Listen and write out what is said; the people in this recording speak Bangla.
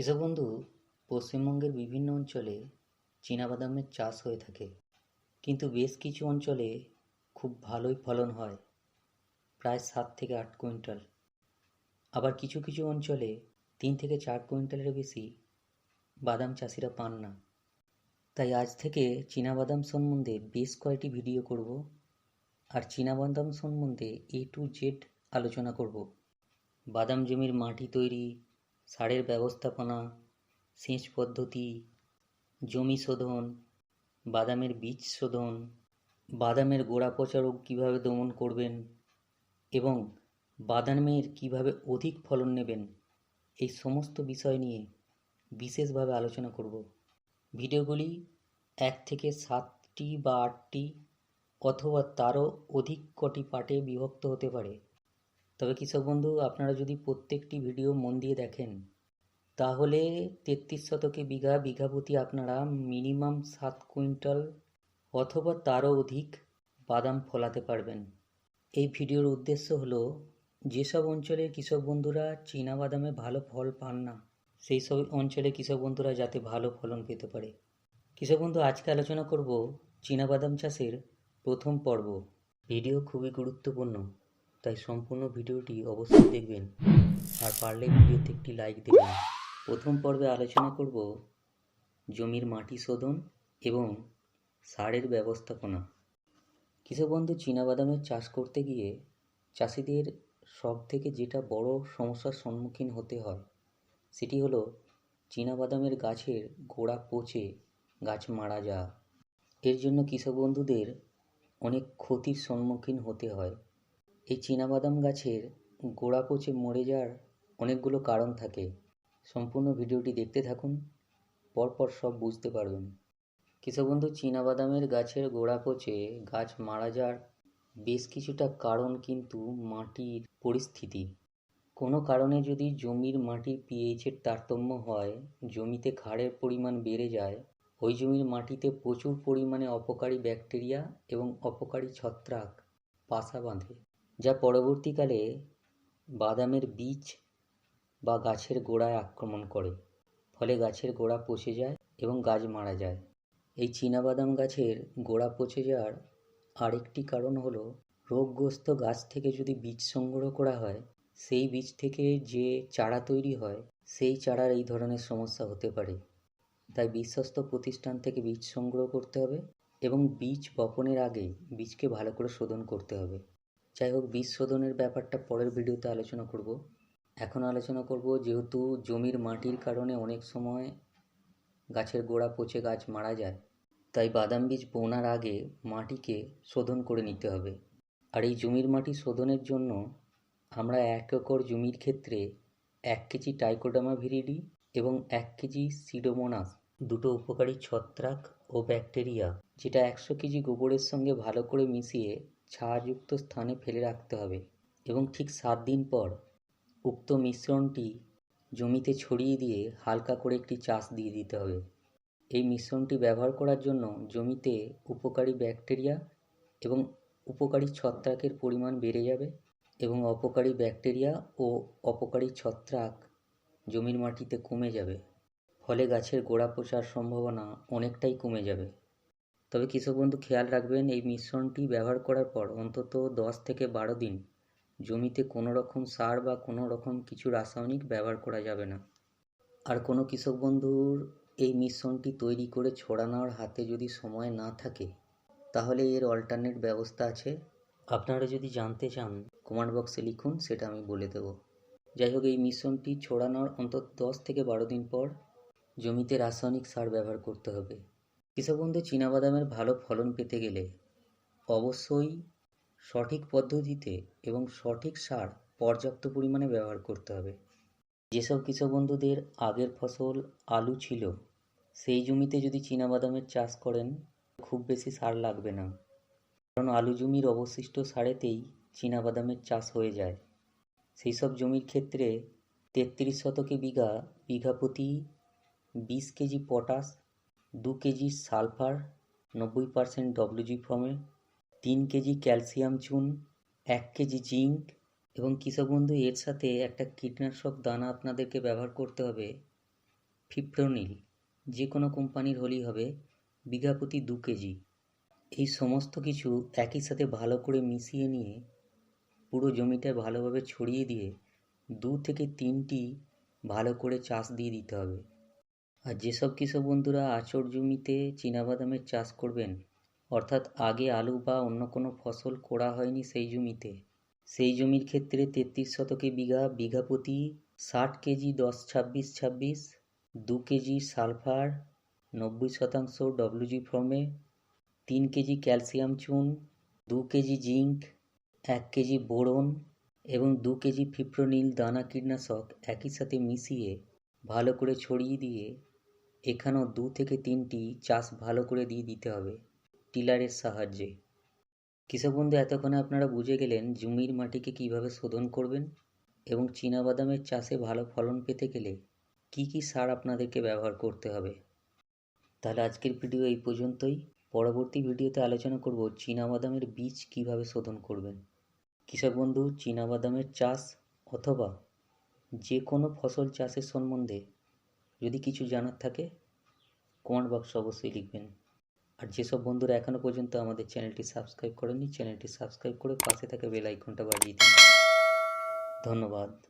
কৃষক বন্ধু পশ্চিমবঙ্গের বিভিন্ন অঞ্চলে চীনাবাদামের চাষ হয়ে থাকে। কিন্তু বেশ কিছু অঞ্চলে খুব ভালোই ফলন হয়, প্রায় সাত থেকে আট কুইন্টাল। আবার কিছু কিছু অঞ্চলে তিন থেকে চার কুইন্টালের বেশি বাদাম চাষিরা পান না। তাই আজ থেকে চীনাবাদাম সম্বন্ধে বেশ কয়েকটি ভিডিও করব আর চীনাবাদাম সম্বন্ধে এ টু জেড আলোচনা করব। বাদাম জমির মাটি তৈরি সারের ব্যবস্থাপনা, সেচ পদ্ধতি, জমি শোধন, বাদামের বীজ শোধন, বাদামের গোড়া পচা রোগ কীভাবে দমন করবেন এবং বাদামের কীভাবে অধিক ফলন নেবেন, এই সমস্ত বিষয় নিয়ে বিশেষভাবে আলোচনা করব। ভিডিওগুলি এক থেকে সাতটি বা আটটি অথবা তারও অধিক কটি পার্টে বিভক্ত হতে পারে। তবে কৃষক বন্ধু, আপনারা যদি প্রত্যেকটি ভিডিও মন দিয়ে দেখেন, তাহলে তেত্রিশ শতকে বিঘা বিঘা প্রতি আপনারা মিনিমাম সাত কুইন্টাল অথবা তারও অধিক বাদাম ফলাতে পারবেন। এই ভিডিওর উদ্দেশ্য হলো, যেসব অঞ্চলের কৃষক বন্ধুরা চীনা বাদামে ভালো ফল পান না, সেই সব অঞ্চলে কৃষক বন্ধুরা যাতে ভালো ফলন পেতে পারে। কৃষক বন্ধু, আজকে আলোচনা করব চীনা বাদাম চাষের প্রথম পর্ব। ভিডিও খুবই গুরুত্বপূর্ণ। তাই সম্পূর্ণ ভিডিওটি অবশ্যই দেখবেন আর পারলে ভিডিওতে একটি লাইক দেবেন। প্রথম পর্বে আলোচনা করব জমির মাটি শোধন এবং সারের ব্যবস্থাপনা। কৃষক বন্ধু চীনাবাদামের চাষ করতে গিয়ে চাষিদের সব থেকে যেটা বড় সমস্যার সম্মুখীন হতে হয় সেটি হলো চীনাবাদামের গাছের গোড়া পচে গাছ মারা যাওয়া। এর জন্য কৃষক বন্ধুদের অনেক ক্ষতির সম্মুখীন হতে হয়। এই চীনাবাদাম গাছের গোড়া পচে মরে যাওয়ার অনেকগুলো কারণ থাকে। সম্পূর্ণ ভিডিওটি দেখতে থাকুন, পরপর সব বুঝতে পারবেন। কৃষক বন্ধু চীনাবাদামের গাছের গোড়া পচে গাছ মারা যাওয়ার বেশ কিছুটা কারণ কিন্তু মাটির পরিস্থিতি। কোনো কারণে যদি জমির মাটির পিএইচের তারতম্য হয়, জমিতে ক্ষারের পরিমাণ বেড়ে যায়, ওই জমির মাটিতে প্রচুর পরিমাণে অপকারী ব্যাকটেরিয়া এবং অপকারী ছত্রাক বাসা বাঁধে। যা পরবর্তীকালে বাদামের বীজ বা গাছের গোড়ায় আক্রমণ করে। ফলে গাছের গোড়া পচে যায় এবং গাছ মারা যায়। এই চীনাবাদাম গাছের গোড়া পচে যাওয়ার আরেকটি কারণ হলো, রোগগ্রস্ত গাছ থেকে যদি বীজ সংগ্রহ করা হয়, সেই বীজ থেকে যে চারা তৈরি হয়, সেই চারার এই ধরনের সমস্যা হতে পারে। তাই বিশ্বস্ত প্রতিষ্ঠান থেকে বীজ সংগ্রহ করতে হবে এবং বীজ বপনের আগে বীজকে ভালো করে শোধন করতে হবে। যাই হোক বীজ শোধনের ব্যাপারটা পরের ভিডিওতে আলোচনা করব। এখন আলোচনা করব যেহেতু জমির মাটির কারণে অনেক সময় গাছের গোড়া পচে গাছ মারা যায়, তাই বাদাম বীজ বোনার আগে মাটিকে শোধন করে নিতে হবে। আর এই জমির মাটি শোধনের জন্য আমরা এক একর জমির ক্ষেত্রে এক কেজি টাইকোডামা ভিরিডি এবং এক কেজি সিডোমোনাস, দুটো উপকারী ছত্রাক ও ব্যাকটেরিয়া, যেটা একশো কেজি গোবরের সঙ্গে ভালো করে মিশিয়ে ছায়াযুক্ত স্থানে ফেলে রাখতে হবে এবং ঠিক সাত দিন পর উক্ত মিশ্রণটি জমিতে ছড়িয়ে দিয়ে হালকা করে একটি চাষ দিয়ে দিতে হবে। এই মিশ্রণটি ব্যবহার করার জন্য জমিতে উপকারী ব্যাকটেরিয়া এবং উপকারী ছত্রাকের পরিমাণ বেড়ে যাবে এবং অপকারী ব্যাকটেরিয়া ও অপকারী ছত্রাক জমির মাটিতে কমে যাবে। ফলে গাছের গোড়া পচার সম্ভাবনা অনেকটাই কমে যাবে। তবে কৃষক বন্ধু খেয়াল রাখবেন, এই মিশ্রণটি ব্যবহার করার পর অন্তত দশ থেকে বারো দিন জমিতে কোনো রকম সার বা কোনো রকম কিছু রাসায়নিক ব্যবহার করা যাবে না। আর কোনো কৃষক বন্ধুর এই মিশ্রণটি তৈরি করে ছড়ানোর হাতে যদি সময় না থাকে, তাহলে এর অল্টারনেট ব্যবস্থা আছে। আপনারা যদি জানতে চান, কমেন্ট বক্সে লিখুন, সেটা আমি বলে দেব। যাই হোক, এই মিশ্রণটি ছড়ানোর অন্তত দশ থেকে বারো দিন পর জমিতে রাসায়নিক সার ব্যবহার করতে হবে। কৃষক বন্ধু চীনাবাদামের ভালো ফলন পেতে গেলে অবশ্যই সঠিক পদ্ধতিতে এবং সঠিক সার পর্যাপ্ত পরিমাণে ব্যবহার করতে হবে। যেসব কৃষক বন্ধুদের আগের ফসল আলু ছিল, সেই জমিতে যদি চীনাবাদামের চাষ করেন, খুব বেশি সার লাগবে না। কারণ আলু জমির অবশিষ্ট সারেতেই চীনাবাদামের চাষ হয়ে যায়। সেই সব জমির ক্ষেত্রে তেত্রিশ শতকে বিঘা বিঘা প্রতি বিশ কেজি পটাশ দু কেজি সালফার, নব্বই পারসেন্ট ডব্লিউজি ফর্মে তিন কেজি ক্যালসিয়াম চুন, এক কেজি জিঙ্ক এবং কৃষক বন্ধু এর সাথে একটা কীটনাশক দানা আপনাদেরকে ব্যবহার করতে হবে। ফিপ্রোনিল, যে কোনো কোম্পানির হলেই হবে, বিঘা প্রতি দু কেজি। এই সমস্ত কিছু একই সাথে ভালো করে মিশিয়ে নিয়ে, পুরো জমিটায় ভালোভাবে ছড়িয়ে দিয়ে দু থেকে তিনটি ভালো করে চাষ দিয়ে দিতে হবে। আর যেসব কৃষক বন্ধুরা আচর জমিতে চীনাবাদামের চাষ করবেন, অর্থাৎ আগে আলু বা অন্য কোনো ফসল করা হয়নি সেই জমিতে, সেই জমির ক্ষেত্রে তেত্রিশ শতকে বিঘা বিঘা প্রতি ষাট কেজি দশ ছাব্বিশ ছাব্বিশ, দু কেজি সালফার, নব্বই শতাংশ ডব্লিউজি ফর্মে, তিন কেজি ক্যালসিয়াম চুন, দু কেজি জিঙ্ক, এক কেজি বোরন এবং দু কেজি ফিপ্রোনিল দানা কীটনাশক একই সাথে মিশিয়ে ভালো করে ছড়িয়ে দিয়ে এখানেও দু থেকে তিনটি চাষ ভালো করে দিয়ে দিতে হবে টিলারের সাহায্যে। কৃষক বন্ধু, এতক্ষণে আপনারা বুঝে গেলেন জমির মাটিকে কীভাবে শোধন করবেন এবং চীনাবাদামের চাষে ভালো ফলন পেতে গেলে কি কি সার আপনাদেরকে ব্যবহার করতে হবে। তাহলে আজকের ভিডিও এই পর্যন্তই। পরবর্তী ভিডিওতে আলোচনা করব চীনাবাদামের বীজ কীভাবে শোধন করবেন। কৃষক বন্ধু, চীনাবাদামের চাষ অথবা যে কোনো ফসল চাষের সম্বন্ধে যদি কিছু জানার থাকে কমেন্ট বক্সে অবশ্যই লিখবেন। আর যেসব বন্ধুরা এখনও পর্যন্ত আমাদের চ্যানেলটি সাবস্ক্রাইব করেননি, চ্যানেলটি সাবস্ক্রাইব করে পাশে থাকা বেল আইকনটা বাজিয়ে দিন। ধন্যবাদ।